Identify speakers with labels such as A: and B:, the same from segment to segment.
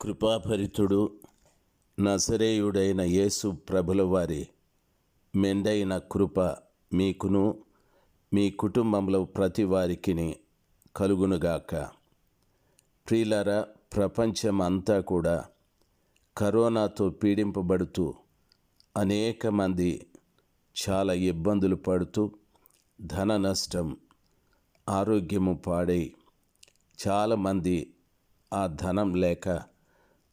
A: కృపాభరితుడు నసరేయుడైన యేసు ప్రభుల వారి మెండైన కృప మీకును మీ కుటుంబంలో ప్రతి వారికి కలుగునుగాక. ప్రియులారా ప్రపంచమంతా కూడా కరోనాతో పీడింపబడుతూ అనేక మంది చాలా ఇబ్బందులు పడుతూ ధన నష్టం ఆరోగ్యము పాడై చాలామంది ఆ ధనం లేక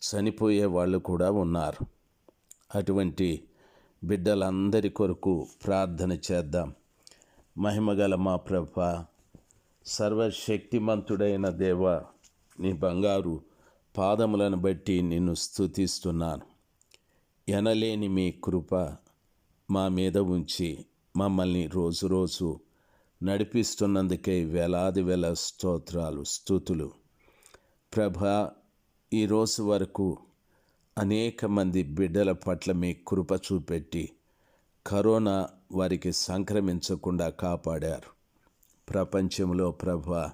A: చనిపోయే వాళ్ళు కూడా ఉన్నారు. అటువంటి బిడ్డలందరి కొరకు ప్రార్థన చేద్దాం. మహిమగల మా ప్రభ సర్వశక్తిమంతుడైన దేవ నీ బంగారు పాదములను బట్టి నిన్ను స్థుతిస్తున్నాను ఎనలేని మీ కృప మా మీద ఉంచి మమ్మల్ని రోజు రోజు నడిపిస్తున్నందుకే వేలాది వేల స్తోత్రాలు స్థుతులు. ప్రభా ఈరోజు వరకు అనేక మంది బిడ్డల పట్ల మీ కృప చూపెట్టి కరోనా వారికి సంక్రమించకుండా కాపాడారు. ప్రపంచంలో ప్రభ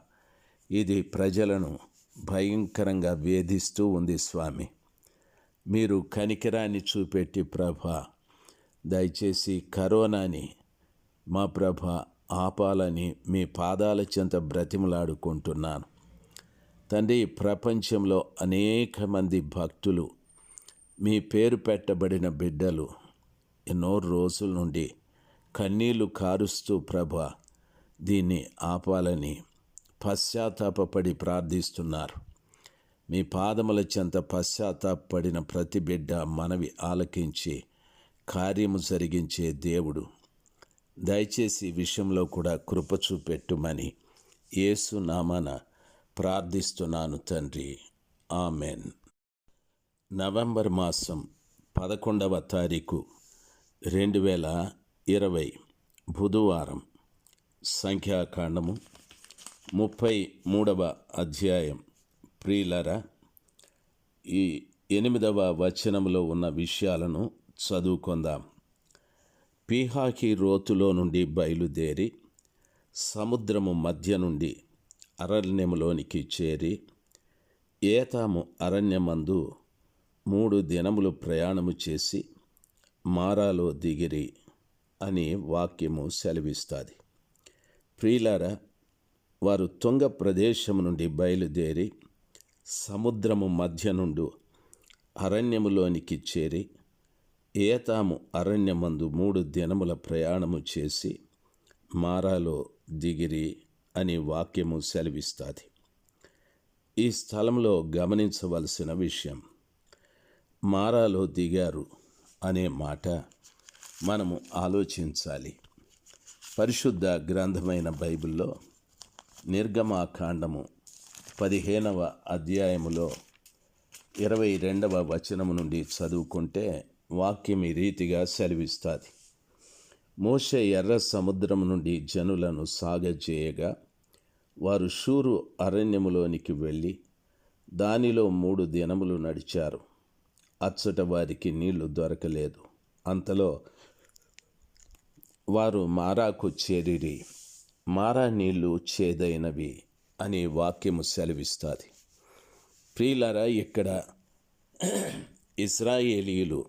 A: ఇది ప్రజలను భయంకరంగా వేధిస్తూ ఉంది స్వామి. మీరు కనికరాన్ని చూపెట్టి ప్రభ దయచేసి కరోనాని మా ప్రభ ఆపాలని మీ పాదాల చెంత బ్రతిమలాడుకుంటున్నాను. తండ్రి ప్రపంచంలో అనేక మంది భక్తులు మీ పేరు పెట్టబడిన బిడ్డలు. ఎన్నో రోజుల నుండి కన్నీళ్ళు కారుస్తూ ప్రభ దీన్ని ఆపాలని పశ్చాత్తాపడి ప్రార్థిస్తున్నారు. మీ పాదముల చెంత పశ్చాత్తాపడిన ప్రతి బిడ్డ మనవి ఆలకించి కార్యము జరిగించే దేవుడు. దయచేసి విషయంలో కూడా కృప చూపెట్టుమని యేసు నామాన ప్రార్థిస్తున్నాను తండ్రి. ఆమెన్. నవంబర్ మాసం పదకొండవ తారీఖు రెండు వేల ఇరవై బుధవారం. సంఖ్యాకాండము ముప్పై మూడవ అధ్యాయం. ప్రియులరా ఈ ఎనిమిదవ వచనంలో ఉన్న విషయాలను చదువుకుందాం. పీహాకి రోతులో నుండి బయలుదేరి సముద్రము మధ్య నుండి అరణ్యములోనికి చేరి ఏతాము అరణ్యమందు మూడు దినములు ప్రయాణము చేసి మారాలో దిగిరి అని వాక్యము సెలవిస్తుంది. ప్రియులార వారు తుంగ ప్రదేశం నుండి బయలుదేరి సముద్రము మధ్య నుండి అరణ్యములోనికి చేరి ఏతాము అరణ్యమందు మూడు దినముల ప్రయాణము చేసి మారాలో దిగిరి అని వాక్యము సెలవిస్తుంది. ఈ స్థలంలో గమనించవలసిన విషయం మారాలో దిగారు అనే మాట మనము ఆలోచించాలి. పరిశుద్ధ గ్రంథమైన బైబిల్లో నిర్గమాకాండము పదిహేనవ అధ్యాయములో ఇరవై రెండవ వచనము నుండి చదువుకుంటే వాక్యం ఈ రీతిగా సెలవిస్తుంది. మోషే ఎర్ర సముద్రం నుండి జనులను సాగజేయగా వారు షూరు అరణ్యములోనికి వెళ్ళి దానిలో మూడు దినములు నడిచారు. అచ్చట వారికి నీళ్ళు దొరకలేదు. అంతలో వారు మారాకు చేరిరి. మారా నీళ్ళు చేదైనవి అని వాక్యము సెలవిస్తుంది. ప్రియులరా ఇక్కడ ఇస్రాయేలీలు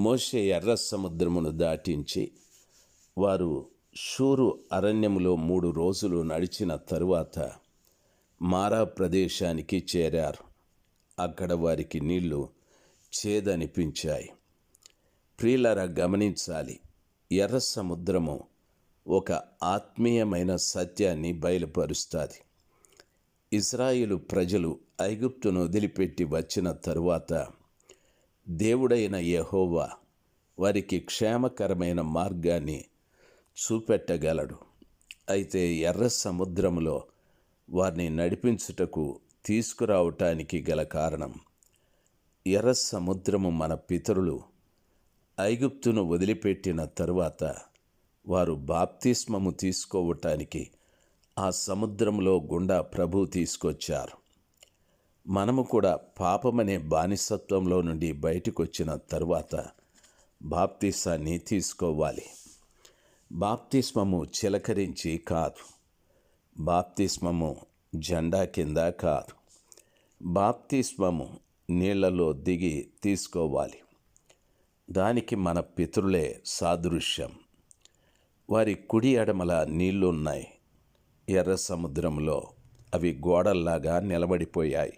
A: మోషే ఎర్ర సముద్రమును దాటించి వారు షూరు అరణ్యములో మూడు రోజులు నడిచిన తరువాత మారా ప్రదేశానికి చేరారు. అక్కడ వారికి నీళ్ళు చేదనిపించాయి. ప్రియులరా గమనించాలి. ఎర్ర సముద్రము ఒక ఆత్మీయమైన సత్యాన్ని బయలుపరుస్తుంది. ఇజ్రాయిలు ప్రజలు ఐగుప్తును వదిలిపెట్టి వచ్చిన తరువాత దేవుడైన యహోవా వారికి క్షేమకరమైన మార్గాన్ని చూపెట్టగలడు. అయితే ఎర్ర సముద్రంలో వారిని నడిపించుటకు తీసుకురావటానికి గల కారణం ఎర్ర సముద్రము మన పితరులు ఐగుప్తును వదిలిపెట్టిన తరువాత వారు బాప్తిస్మము తీసుకోవటానికి ఆ సముద్రంలో గుండా ప్రభు తీసుకొచ్చారు. మనము కూడా పాపమనే బానిసత్వంలో నుండి బయటకు వచ్చిన తరువాత బాప్తిసాన్ని తీసుకోవాలి. బాప్తిస్మము చిలకరించి కాదు. బాప్తిస్మము జెండా కింద కాదు. బాప్తిస్మము నీళ్ళలో దిగి తీసుకోవాలి. దానికి మన పితరులే సాదృశ్యం. వారి కుడి ఎడమల నీళ్ళున్నాయి. ఎర్ర సముద్రంలో అవి గోడల్లాగా నిలబడిపోయాయి.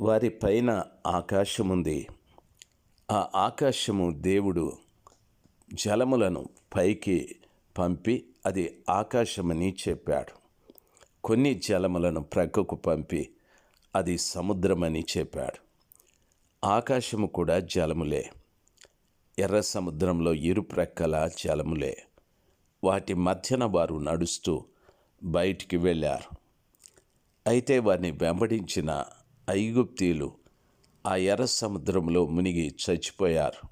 A: వారి పైన ఆకాశముంది. ఆ ఆకాశము దేవుడు జలములను పైకి పంపి అది ఆకాశమని చెప్పాడు. కొన్ని జలములను ప్రక్కకు పంపి అది సముద్రమని చెప్పాడు. ఆకాశము కూడా జలములే. ఎర్ర సముద్రంలో ఇరు ప్రక్కల జలములే. వాటి మధ్యన వారు నడుస్తూ బయటికి వెళ్ళారు. అయితే వారిని వెంబడించిన ఐగుప్తీలు ఆ ఎర్ర సముద్రంలో మునిగి చచ్చిపోయారు.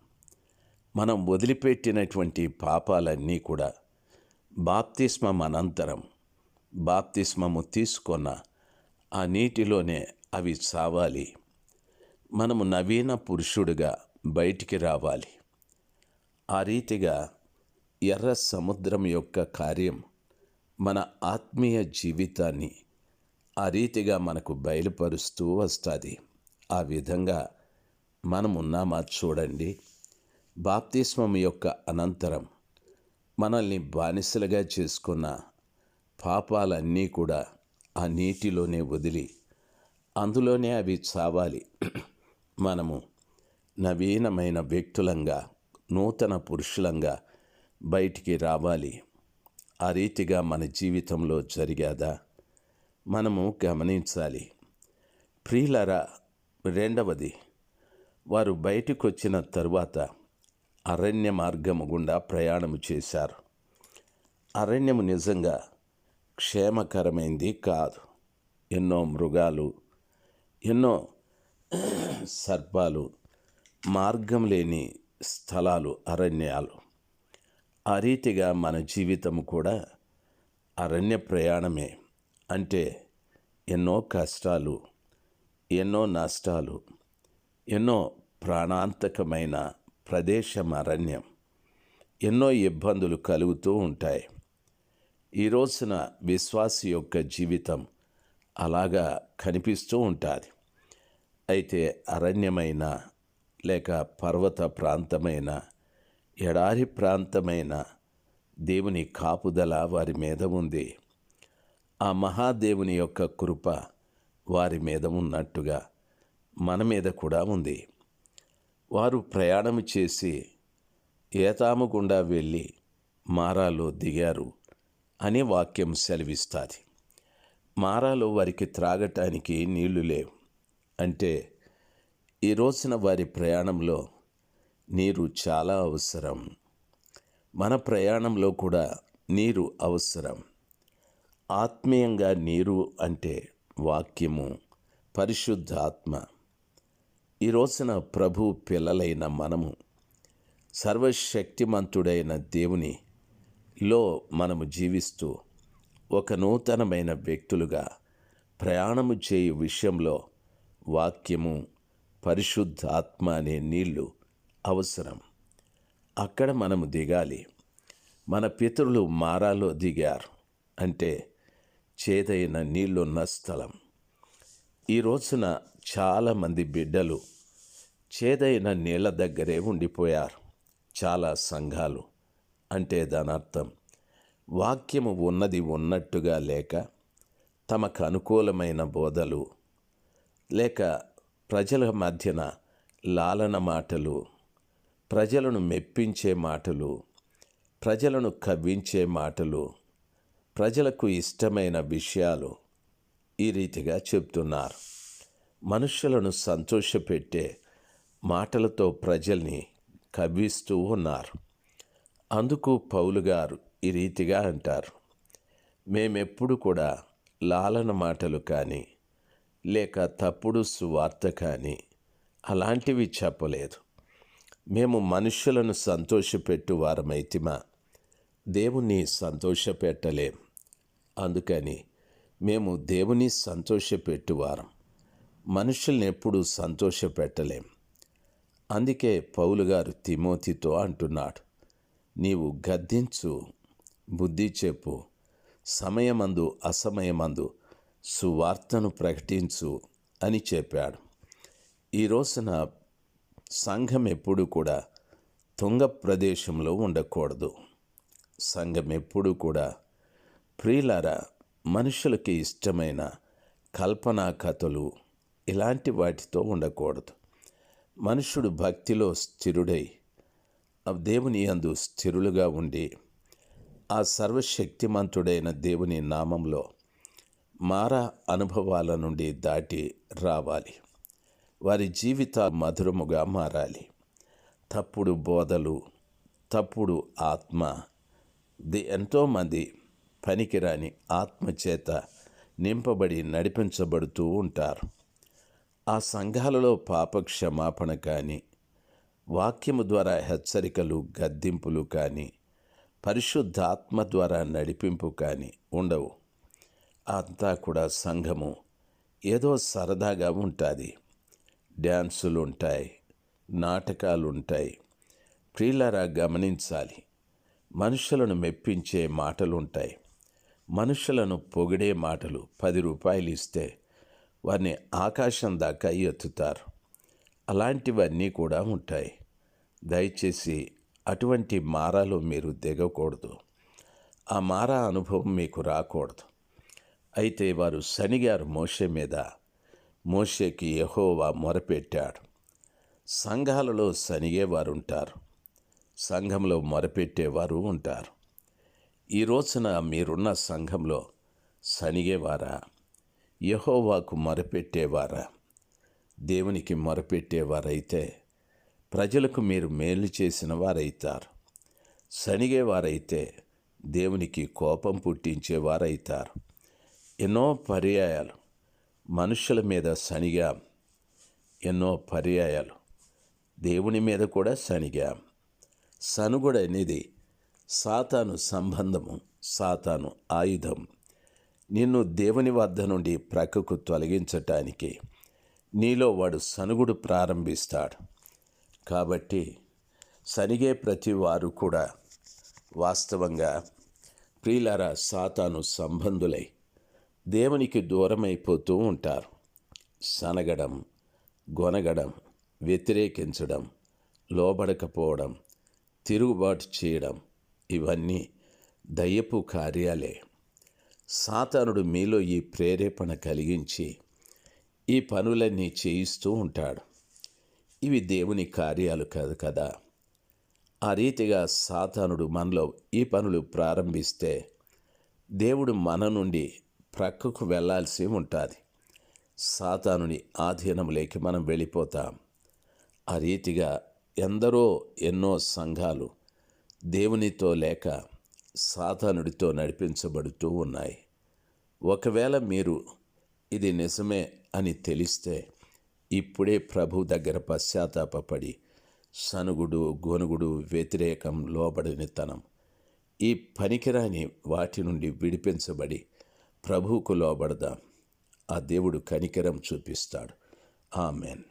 A: మనం వదిలిపెట్టినటువంటి పాపాలన్నీ కూడా బాప్తిస్మం అనంతరం బాప్తిస్మము తీసుకున్న ఆ నీటిలోనే అవి సావాలి మనము నవీన పురుషుడుగా బయటికి రావాలి. ఆ రీతిగా ఎర్ర సముద్రం యొక్క కార్యం మన ఆత్మీయ జీవితాన్ని ఆ రీతిగా మనకు బయలుపరుస్తూ వస్తుంది. ఆ విధంగా మనమున్నామా చూడండి. బాప్తిస్మం యొక్క అనంతరం మనల్ని బానిసలుగా చేసుకున్న పాపాలన్నీ కూడా ఆ నీటిలోనే వదిలి అందులోనే అవి చావాలి. మనము నవీనమైన వ్యక్తులంగా నూతన పురుషులంగా బయటికి రావాలి. ఆ రీతిగా మన జీవితంలో జరిగాదా? మనము గమనించాలి. ప్రియులరా రెండవది వారు బయటకు వచ్చిన తరువాత అరణ్య మార్గము గుండా ప్రయాణము చేశారు. అరణ్యము నిజంగా క్షేమకరమైంది కాదు. ఎన్నో మృగాలు ఎన్నో సర్పాలు మార్గం లేని స్థలాలు అరణ్యాలు. ఆ రీతిగా మన జీవితం కూడా అరణ్య ప్రయాణమే. అంటే ఎన్నో కష్టాలు ఎన్నో నష్టాలు ఎన్నో ప్రాణాంతకమైన ప్రదేశం అరణ్యం ఎన్నో ఇబ్బందులు కలుగుతూ ఉంటాయి. ఈ రోజున విశ్వాసి యొక్క జీవితం అలాగా కనిపిస్తూ ఉంటుంది. అయితే అరణ్యమైన లేక పర్వత ప్రాంతమైన ఎడారి ప్రాంతమైన దేవుని కాపుదల వారి మీద ఉంది. ఆ మహాదేవుని యొక్క కృప వారి మీద ఉన్నట్టుగా మన మీద కూడా ఉంది. వారు ప్రయాణం చేసి ఏతాము గుండా వెళ్ళి మారాలో దిగారు అని వాక్యం సెలవిస్తుంది. మారాలో వారికి త్రాగటానికి నీళ్ళు లేవు. అంటే ఈ రోజున వారి ప్రయాణంలో నీరు చాలా అవసరం. మన ప్రయాణంలో కూడా నీరు అవసరం. ఆత్మీయంగా నీరు అంటే వాక్యము పరిశుద్ధాత్మ. ఈ రోజున ప్రభు పిల్లలైన మనము సర్వశక్తిమంతుడైన దేవుని లో మనము జీవిస్తూ ఒక నూతనమైన వ్యక్తులుగా ప్రయాణము చేయు విషయంలో వాక్యము పరిశుద్ధాత్మ అనే నీళ్ళు అవసరం. అక్కడ మనము దిగాలి. మన పితరులు మారాలో దిగారు. అంటే చేదైన నీళ్ళున్న స్థలం. ఈ రోజున చాలామంది బిడ్డలు చేదైన నీళ్ళ దగ్గరే ఉండిపోయారు. చాలా సంఘాలు అంటే దాని అర్థం వాక్యము ఉన్నది ఉన్నట్టుగా లేక తమకు అనుకూలమైన బోధలు లేక ప్రజల మధ్యన లాలన మాటలు ప్రజలను మెప్పించే మాటలు ప్రజలను కవ్వించే మాటలు ప్రజలకు ఇష్టమైన విషయాలు ఈ రీతిగా చెప్తున్నారు. మనుషులను సంతోషపెట్టే మాటలతో ప్రజల్ని కవ్విస్తూ ఉన్నారు. అందుకు పౌలు గారు ఈ రీతిగా అంటారు. మేమెప్పుడు కూడా లాలన మాటలు కానీ లేక తప్పుడు సువార్త కానీ అలాంటివి చెప్పలేదు. మేము మనుషులను సంతోషపెట్టు వారమైతిమా దేవుణ్ణి సంతోషపెట్టలేం. అందుకని మేము దేవుని సంతోషపెట్టువారం. మనుషుల్ని ఎప్పుడూ సంతోషపెట్టలేం. అందుకే పౌలు గారు తిమోతితో అంటున్నాడు నీవు గద్దించు బుద్ధి చెప్పు సమయమందు అసమయమందు సువార్తను ప్రకటించు అని చెప్పాడు. ఈ రోజున సంఘం ఎప్పుడు కూడా తుంగ ప్రదేశంలో ఉండకూడదు. సంఘం ఎప్పుడు కూడా ప్రియులారా మనుషులకి ఇష్టమైన కల్పనా కథలు ఇలాంటి వాటితో ఉండకూడదు. మనుషుడు భక్తిలో స్థిరుడై ఆ దేవుని అందు స్థిరులుగా ఉండి ఆ సర్వశక్తిమంతుడైన దేవుని నామంలో మారా అనుభవాల నుండి దాటి రావాలి. వారి జీవిత మధురముగా మారాలి. తప్పుడు బోధలు తప్పుడు ఆత్మ ది ఎంతోమంది పనికిరాని ఆత్మచేత నింపబడి నడిపించబడుతూ ఉంటారు. ఆ సంఘాలలో పాపక్షమాపణ కానీ వాక్యము ద్వారా హెచ్చరికలు గద్దింపులు కానీ పరిశుద్ధాత్మ ద్వారా నడిపింపు కానీ ఉండవు. అంతా కూడా సంఘము ఏదో సరదాగా ఉంటుంది. డ్యాన్సులు ఉంటాయి నాటకాలు ఉంటాయి. ప్రియులరా గమనించాలి మనుషులను మెప్పించే మాటలుంటాయి మనుషులను పొగిడే మాటలు పది రూపాయలు ఇస్తే వారిని ఆకాశం దాకా ఎత్తుతారు. అలాంటివన్నీ కూడా ఉంటాయి. దయచేసి అటువంటి మారాలు మీరు దిగకూడదు. ఆ మారా అనుభవం మీకు రాకూడదు. అయితే వారు శనిగారు మోషే మీద మోషేకి యహోవా మొరపెట్టాడు. సంఘాలలో శనిగేవారు ఉంటారు సంఘంలో మొరపెట్టేవారు ఉంటారు. ఈ రోజున మీరున్న సంఘంలో సనిగేవారా యహోవాకు మొరపెట్టేవారా దేవునికి మొరపెట్టేవారైతే ప్రజలకు మీరు మేలు చేసిన వారైతారు. సనిగేవారైతే దేవునికి కోపం పుట్టించేవారైతారు. ఎన్నో పర్యాయాలు మనుషుల మీద సనిగాం ఎన్నో పర్యాయాలు దేవుని మీద కూడా సనిగాం సనుగుడు అనేది సాతాను సంబంధము సాతాను ఆయుధం. నిన్ను దేవుని వద్ద నుండి ప్రక్కకు తొలగించటానికి నీలో వాడు సనుగుడు ప్రారంభిస్తాడు. కాబట్టి సనిగే ప్రతి వారు కూడా వాస్తవంగా ప్రియులారా సాతాను సంబంధులై దేవునికి దూరమైపోతూ ఉంటారు. సనగడం గొనగడం వ్యతిరేకించడం లోబడకపోవడం తిరుగుబాటు చేయడం ఇవన్నీ దయ్యపు కార్యాలే. సాతానుడు మీలో ఈ ప్రేరేపణ కలిగించి ఈ పనులన్నీ చేయిస్తూ ఉంటాడు. ఇవి దేవుని కార్యాలు కాదు కదా. ఆ రీతిగా సాతానుడు మనలో ఈ పనులు ప్రారంభిస్తే దేవుడు మన నుండి ప్రక్కకు వెళ్ళాల్సి ఉంటుంది. సాతానుని ఆధీనంలోకి మనం వెళ్ళిపోతాం. ఆ రీతిగా ఎందరో ఎన్నో సంఘాలు దేవునితో లేక సాతానుడితో నడిపించబడుతూ ఉన్నాయి. ఒకవేళ మీరు ఇది నిజమే అని తెలిస్తే ఇప్పుడే ప్రభు దగ్గర పశ్చాత్తాపడి సనుగుడు గొనుగుడు వ్యతిరేకం లోబడినితనం ఈ పనికిరాని వాటి నుండి విడిపించబడి ప్రభువుకు లోబడదాం. ఆ దేవుడు కనికరం చూపిస్తాడు. ఆమెన్.